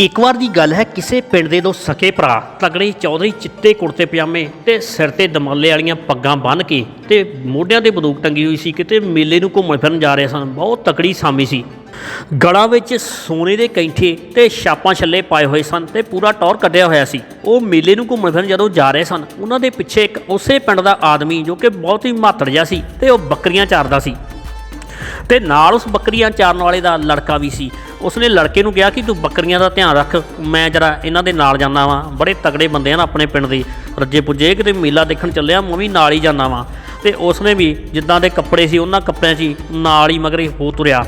ਇੱਕ ਵਾਰ ਦੀ ਗੱਲ ਹੈ, ਕਿਸੇ ਪਿੰਡ ਦੇ ਦੋ ਸਕੇ ਭਰਾ, ਤਗੜੇ ਚੌਧਰੀ ਚਿੱਟੇ ਕੁੜਤੇ ਪਜਾਮੇ ਤੇ ਸਿਰ ਤੇ ਦਮਾਲੇ ਵਾਲੀਆਂ ਪੱਗਾਂ ਬੰਨ੍ਹ ਕੇ ਤੇ ਮੋਢਿਆਂ ਤੇ ਬੰਦੂਕ ਟੰਗੀ ਹੋਈ ਸੀ, ਕਿਤੇ ਮੇਲੇ ਨੂੰ ਘੁੰਮਣ ਫਿਰਨ ਜਾ ਰਹੇ ਸਨ। ਬਹੁਤ ਤਕੜੀ ਸਾਮੀ ਸੀ। ਗਲਾਂ ਵਿੱਚ ਸੋਨੇ ਦੇ ਕੈਂਠੇ ਤੇ ਛਾਪਾਂ ਛੱਲੇ ਪਾਏ ਹੋਏ ਸਨ ਤੇ ਪੂਰਾ ਟੌਰ ਕੱਢਿਆ ਹੋਇਆ ਸੀ। ਉਹ ਮੇਲੇ ਨੂੰ ਘੁੰਮਣ ਫਿਰਨ ਜਦੋਂ ਜਾ ਰਹੇ ਸਨ, ਉਹਨਾਂ ਦੇ ਪਿੱਛੇ ਇੱਕ ਉਸੇ ਪਿੰਡ ਦਾ ਆਦਮੀ ਜੋ ਕਿ ਬਹੁਤ ਹੀ ਮਾਤੜ ਜਿਹਾ ਸੀ ਤੇ ਉਹ ਬੱਕਰੀਆਂ ਚਾਰਦਾ ਸੀ। ਤੇ ਨਾਲ ਉਸ ਬੱਕਰੀਆਂ ਚਾਰਨ ਵਾਲੇ ਦਾ ਲੜਕਾ ਵੀ ਸੀ। ਉਸਨੇ ਲੜਕੇ ਨੂੰ ਕਿਹਾ ਕਿ ਤੂੰ ਬੱਕਰੀਆਂ ਦਾ ਧਿਆਨ ਰੱਖ, ਮੈਂ ਜਰਾ ਇਹਨਾਂ ਦੇ ਨਾਲ ਜਾਂਦਾ ਵਾਂ। ਬੜੇ ਤਗੜੇ ਬੰਦੇ ਹਨ ਆਪਣੇ ਪਿੰਡ ਦੇ। ਰੱਜੇ ਪੁੱਜੇ, ਕਿਤੇ ਮੇਲਾ ਦੇਖਣ ਚੱਲਿਆ, ਮੈਂ ਵੀ ਨਾਲ ਹੀ ਜਾਂਦਾ ਵਾਂ। ਤੇ ਉਸਨੇ ਵੀ ਜਿੱਦਾਂ ਦੇ ਕੱਪੜੇ ਸੀ, ਉਹਨਾਂ ਕੱਪੜਿਆਂ 'ਚ ਹੀ ਨਾਲ ਹੀ ਮਗਰੇ ਹੋ ਤੁਰਿਆ।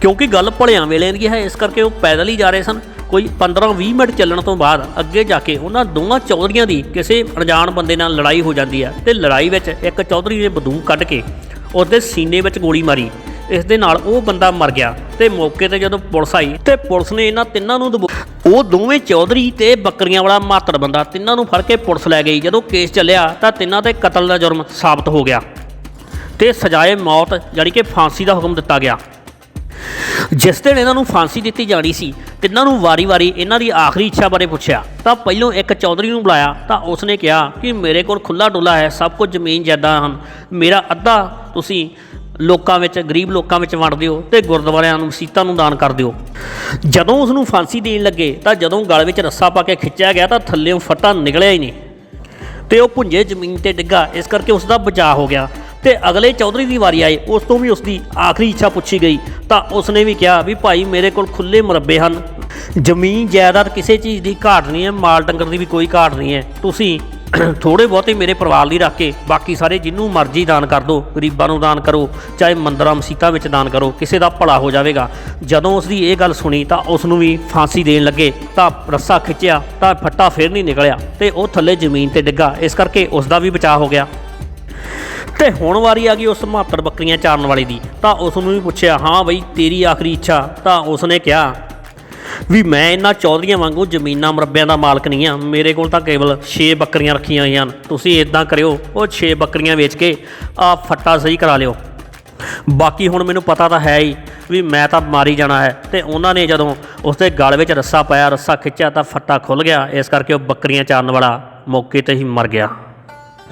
ਕਿਉਂਕਿ ਗੱਲ ਭਲਿਆਂ ਵੇਲੇ ਦੀ ਹੈ, ਇਸ ਕਰਕੇ ਉਹ ਪੈਦਲ ਹੀ ਜਾ ਰਹੇ ਸਨ। ਕੋਈ 15-20 ਮਿੰਟ ਚੱਲਣ ਤੋਂ ਬਾਅਦ ਅੱਗੇ ਜਾ ਕੇ ਉਹਨਾਂ ਦੋਵਾਂ ਚੌਧਰੀਆਂ ਦੀ ਕਿਸੇ ਅਣਜਾਣ ਬੰਦੇ ਨਾਲ ਲੜਾਈ ਹੋ ਜਾਂਦੀ ਹੈ ਤੇ ਲੜਾਈ ਵਿੱਚ ਇੱਕ ਚੌਧਰੀ ਨੇ ਬੰਦੂਕ ਕੱਢ ਕੇ ਉਸਦੇ ਸੀਨੇ ਵਿੱਚ ਗੋਲੀ ਮਾਰੀ। ਇਸ ਦੇ ਨਾਲ ਉਹ ਬੰਦਾ ਮਰ ਗਿਆ ਤੇ ਮੌਕੇ ਤੇ ਜਦੋਂ ਪੁਲਿਸ ਆਈ ਤੇ ਪੁਲਿਸ ਨੇ ਇਹਨਾਂ ਤਿੰਨਾਂ ਨੂੰ ਦਬੋ ਉਹ ਦੋਵੇਂ ਚੌਧਰੀ ਤੇ ਬੱਕਰੀਆਂ ਵਾਲਾ ਮਾਤੜ ਬੰਦਾ ਤਿੰਨਾਂ ਨੂੰ ਫੜ ਕੇ ਪੁਲਿਸ ਲੈ ਗਈ। ਜਦੋਂ ਕੇਸ ਚੱਲਿਆ ਤਾਂ ਤਿੰਨਾਂ ਤੇ ਕਤਲ ਦਾ ਜੁਰਮ ਸਾਬਤ ਹੋ ਗਿਆ ਤੇ ਸਜ਼ਾਏ ਮੌਤ ਜਾਣੀ ਕਿ ਫਾਂਸੀ ਦਾ ਹੁਕਮ ਦਿੱਤਾ ਗਿਆ। ਜਿਸ ਦਿਨ ਇਹਨਾਂ ਨੂੰ ਫਾਂਸੀ ਦਿੱਤੀ ਜਾਣੀ ਸੀ, ਤਿੰਨਾਂ ਨੂੰ ਵਾਰੀ-ਵਾਰੀ ਇਹਨਾਂ ਦੀ ਆਖਰੀ ਇੱਛਾ ਬਾਰੇ ਪੁੱਛਿਆ। ਤਾਂ ਪਹਿਲੋਂ ਇੱਕ ਚੌਧਰੀ ਨੂੰ ਬੁਲਾਇਆ ਤਾਂ ਉਸਨੇ ਕਿਹਾ ਕਿ ਮੇਰੇ ਕੋਲ ਖੁੱਲਾ ਡੁੱਲਾ ਹੈ, ਸਭ ਕੁਝ ਜ਼ਮੀਨ ਜਾਇਦਾਦ ਹਨ। ਮੇਰਾ ਅੱਧਾ ਤੁਸੀਂ ਲੋਕਾਂ ਵਿੱਚ, ਗਰੀਬ ਲੋਕਾਂ ਵਿੱਚ ਵੰਡ ਦਿਓ ਤੇ ਗੁਰਦੁਆਰਿਆਂ ਨੂੰ, ਮਸੀਤਾਂ ਨੂੰ ਦਾਨ ਕਰ ਦਿਓ। ਜਦੋਂ ਉਸ ਨੂੰ ਫਾਂਸੀ ਦੇਣ ਲੱਗੇ, ਤਾਂ ਜਦੋਂ ਗਲ ਵਿੱਚ ਰੱਸਾ ਪਾ ਕੇ ਖਿੱਚਿਆ ਗਿਆ, ਤਾਂ ਥੱਲੇੋਂ ਫੱਟਾ ਨਿਕਲਿਆ ਹੀ ਨਹੀਂ। ਤੇ ਉਹ ਭੁੰਜੇ ਜ਼ਮੀਨ ਤੇ ਡਿੱਗਾ, ਇਸ ਕਰਕੇ ਉਸ ਦਾ ਬਚਾਅ ਹੋ ਗਿਆ। ਤੇ ਅਗਲੇ ਚੌਧਰੀ ਦੀ ਵਾਰੀ ਆਏ ਉਸ ਤੋਂ ਵੀ ਉਸ ਦੀ ਆਖਰੀ ਇੱਛਾ ਪੁੱਛੀ ਗਈ। ਤਾਂ ਉਸਨੇ ਵੀ ਕਿਹਾ ਵੀ ਭਾਈ ਮੇਰੇ ਕੋਲ ਖੁੱਲੇ ਮੁਰੱਬੇ ਹਨ। ਜ਼ਮੀਨ, ਜਾਇਦਾਦ ਕਿਸੇ ਚੀਜ਼ ਦੀ ਘਾਟ ਨਹੀਂ ਹੈ, ਮਾਲ ਡੰਗਰ ਦੀ ਵੀ ਕੋਈ ਘਾਟ ਨਹੀਂ ਹੈ। ਤੁਸੀਂ ਥੋੜੇ ਬਹੁਤੇ ਮੇਰੇ ਪਰਿਵਾਰ ਲਈ ਰੱਖ ਕੇ ਬਾਕੀ ਸਾਰੇ ਜਿੰਨੂੰ ਮਰਜ਼ੀ ਦਾਨ ਕਰ ਦਿਓ, ਗਰੀਬਾਂ ਨੂੰ ਦਾਨ ਕਰੋ, ਚਾਹੇ ਮੰਦਰਾਂ, ਮਸੀਤਾਂ ਵਿੱਚ ਦਾਨ ਕਰੋ, ਕਿਸੇ ਦਾ ਭਲਾ ਹੋ ਜਾਵੇਗਾ। ਜਦੋਂ ਉਸ ਦੀ ਇਹ ਗੱਲ ਸੁਣੀ ਤਾਂ ਉਸ ਨੂੰ ਵੀ ਫਾਂਸੀ ਦੇਣ ਲੱਗੇ, ਤਾਂ ਰੱਸਾ ਖਿੱਚਿਆ, ਤਾਂ ਫੱਟਾ ਫੇਰ ਨਹੀਂ ਨਿਕਲਿਆ ਤੇ ਉਹ ਥੱਲੇ ਜ਼ਮੀਨ ਤੇ ਡਿੱਗਾ, ਇਸ ਕਰਕੇ ਉਸ ਦਾ ਵੀ ਬਚਾਅ ਹੋ ਗਿਆ। ਤੇ ਹੁਣ ਵਾਰੀ ਆ ਗਈ ਉਸ ਮਾਤੜ ਬੱਕਰੀਆਂ ਚਾਰਨ ਵਾਲੇ ਦੀ, ਤਾਂ ਉਸ ਨੂੰ ਵੀ ਪੁੱਛਿਆ, ਹਾਂ ਬਈ, ਤੇਰੀ ਆਖਰੀ ਇੱਛਾ। ਤਾਂ ਉਸ ਨੇ ਕਿਹਾ ਵੀ ਮੈਂ ਇਹਨਾਂ ਚੌਧਰੀਆਂ ਵਾਂਗੂ ਜ਼ਮੀਨਾਂ ਮਰੱਬਿਆਂ ਦਾ ਮਾਲਕ ਨਹੀਂ ਆ ਮੇਰੇ ਕੋਲ ਤਾਂ ਕੇਵਲ 6 ਬੱਕਰੀਆਂ ਰੱਖੀਆਂ ਹੋਈਆਂ ਹਨ। ਤੁਸੀਂ ਇਦਾਂ ਕਰਿਓ, ਉਹ 6 ਬੱਕਰੀਆਂ ਵੇਚ ਕੇ ਆ ਫੱਟਾ ਸਹੀ ਕਰਾ ਲਿਓ। ਬਾਕੀ ਹੁਣ ਮੈਨੂੰ ਪਤਾ ਤਾਂ ਹੈ ਹੀ ਵੀ ਮੈਂ ਤਾਂ ਮਾਰੀ ਜਾਣਾ ਹੈ ਤੇ ਉਹਨਾਂ ਨੇ ਜਦੋਂ ਉਸ ਦੇ ਗਲ ਵਿੱਚ ਰੱਸਾ ਪਾਇਆ, ਰੱਸਾ ਖਿੱਚਿਆ ਤਾਂ ਫੱਟਾ ਖੁੱਲ ਗਿਆ। ਇਸ ਕਰਕੇ ਉਹ ਬੱਕਰੀਆਂ ਚਾਰਨ ਵਾਲਾ ਮੌਕੇ ਤੇ ਹੀ ਮਰ ਗਿਆ।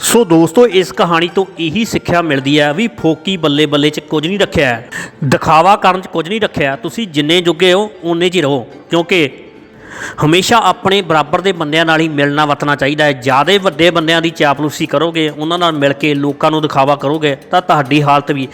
ਸੋ ਦੋਸਤੋ, ਇਸ ਕਹਾਣੀ ਤੋਂ ਇਹੀ ਸਿੱਖਿਆ ਮਿਲਦੀ ਹੈ ਵੀ ਫੋਕੀ ਬੱਲੇ ਬੱਲੇ 'ਚ ਕੁਝ ਨਹੀਂ ਰੱਖਿਆ ਦਿਖਾਵਾ ਕਰਨ 'ਚ ਕੁਝ ਨਹੀਂ ਰੱਖਿਆ ਤੁਸੀਂ ਜਿੰਨੇ ਜੁਗੇ ਹੋ, ਓਨੇ 'ਚ ਹੀ ਰਹੋ। ਕਿਉਂਕਿ ਹਮੇਸ਼ਾ ਆਪਣੇ ਬਰਾਬਰ ਦੇ ਬੰਦਿਆਂ ਨਾਲ ਹੀ ਮਿਲਣਾ ਵਰਤਣਾ ਚਾਹੀਦਾ ਹੈ। ਜਿਆਦੇ ਵੱਡੇ ਬੰਦਿਆਂ ਦੀ ਚਾਪਲੂਸੀ ਕਰੋਗੇ, ਉਹਨਾਂ ਨਾਲ ਮਿਲ ਕੇ ਲੋਕਾਂ ਨੂੰ ਦਿਖਾਵਾ ਕਰੋਗੇ, ਤਾਂ ਤੁਹਾਡੀ ਹਾਲਤ ਵੀ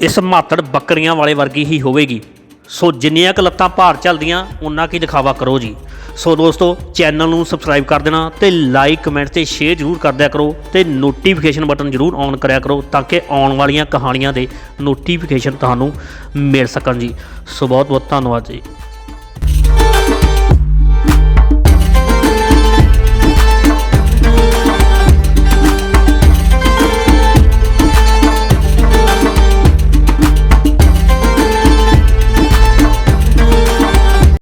ਇਸ ਮਾਤੜ ਬੱਕਰੀਆਂ ਵਾਲੇ ਵਰਗੀ ਹੀ ਹੋਵੇਗੀ। ਸੋ ਜਿੰਨੀਆਂ ਕੁ ਲੱਤਾਂ ਭਾਰ ਚੱਲਦੀਆਂ ਉਹਨਾਂ ਕੀ ਦਿਖਾਵਾ ਕਰੋ ਜੀ। ਸੋ ਦੋਸਤੋ ਚੈਨਲ ਨੂੰ ਸਬਸਕ੍ਰਾਈਬ ਕਰ ਦੇਣਾ ਤੇ ਲਾਈਕ ਕਮੈਂਟ ਤੇ ਸ਼ੇਅਰ ਜ਼ਰੂਰ ਕਰ ਦਿਆ ਕਰੋ ਤੇ ਨੋਟੀਫਿਕੇਸ਼ਨ ਬਟਨ ਜ਼ਰੂਰ ਔਨ ਕਰਿਆ ਕਰੋ ਤਾਂ ਕਿ ਆਉਣ ਵਾਲੀਆਂ ਕਹਾਣੀਆਂ ਦੇ ਨੋਟੀਫਿਕੇਸ਼ਨ ਤੁਹਾਨੂੰ ਮਿਲ ਸਕਣ ਜੀ। ਸੋ ਬਹੁਤ ਬਹੁਤ ਧੰਨਵਾਦ ਜੀ।